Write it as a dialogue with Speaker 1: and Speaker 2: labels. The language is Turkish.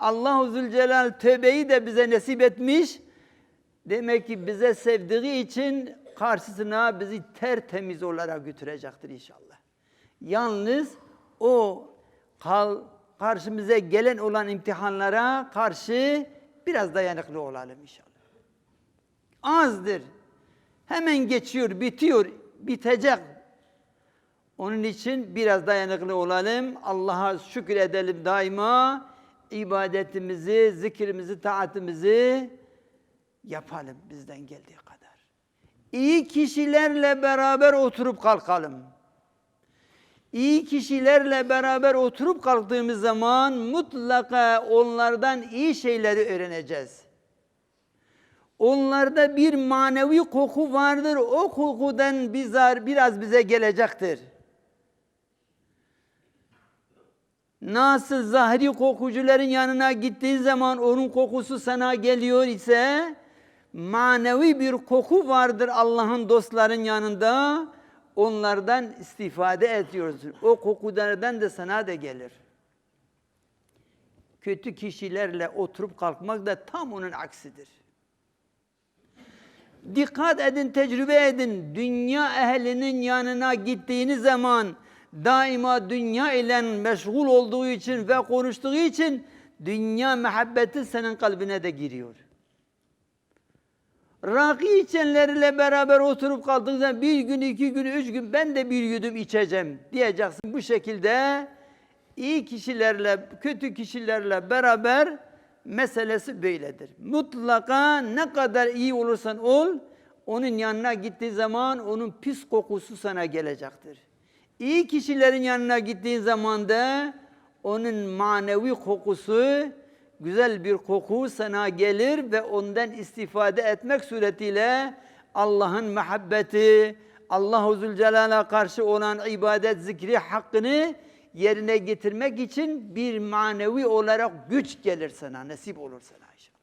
Speaker 1: Allahu Zülcelal tövbeyi de bize nasip etmiş. Demek ki bize sevdiği için karşısına bizi tertemiz olarak götürecektir inşallah. Yalnız o kal, karşımıza gelen olan imtihanlara karşı biraz dayanıklı olalım inşallah. Azdır. Hemen geçiyor, bitiyor, bitecek. Onun için biraz dayanıklı olalım. Allah'a şükür edelim daima. İbadetimizi, zikrimizi, taatimizi yapalım bizden geldiği kadar. İyi kişilerle beraber oturup kalkalım. İyi kişilerle beraber oturup kalktığımız zaman mutlaka onlardan iyi şeyleri öğreneceğiz. Onlarda bir manevi koku vardır. O kokudan bizar biraz bize gelecektir. Nasıl zahri kokucuların yanına gittiğin zaman onun kokusu sana geliyor ise manevi bir koku vardır Allah'ın dostların yanında. Onlardan istifade ediyorsun. O kokulardan da sana da gelir. Kötü kişilerle oturup kalkmak da tam onun aksidir. Dikkat edin, tecrübe edin. Dünya ehlinin yanına gittiğiniz zaman daima dünya ile meşgul olduğu için ve konuştuğu için dünya muhabbeti senin kalbine de giriyor. Rakı içenlerle beraber oturup kaldığın zaman bir gün, iki gün, üç gün ben de bir yudum içeceğim diyeceksin. Bu şekilde iyi kişilerle, kötü kişilerle beraber meselesi böyledir. Mutlaka ne kadar iyi olursan ol, onun yanına gittiği zaman onun pis kokusu sana gelecektir. İyi kişilerin yanına gittiğin zaman da onun manevi kokusu, güzel bir koku sana gelir ve ondan istifade etmek suretiyle Allah'ın muhabbeti, Allahu Zülcelal'a karşı olan ibadet zikri hakkını yerine getirmek için bir manevi olarak güç gelir sana, nasip olur sana inşallah.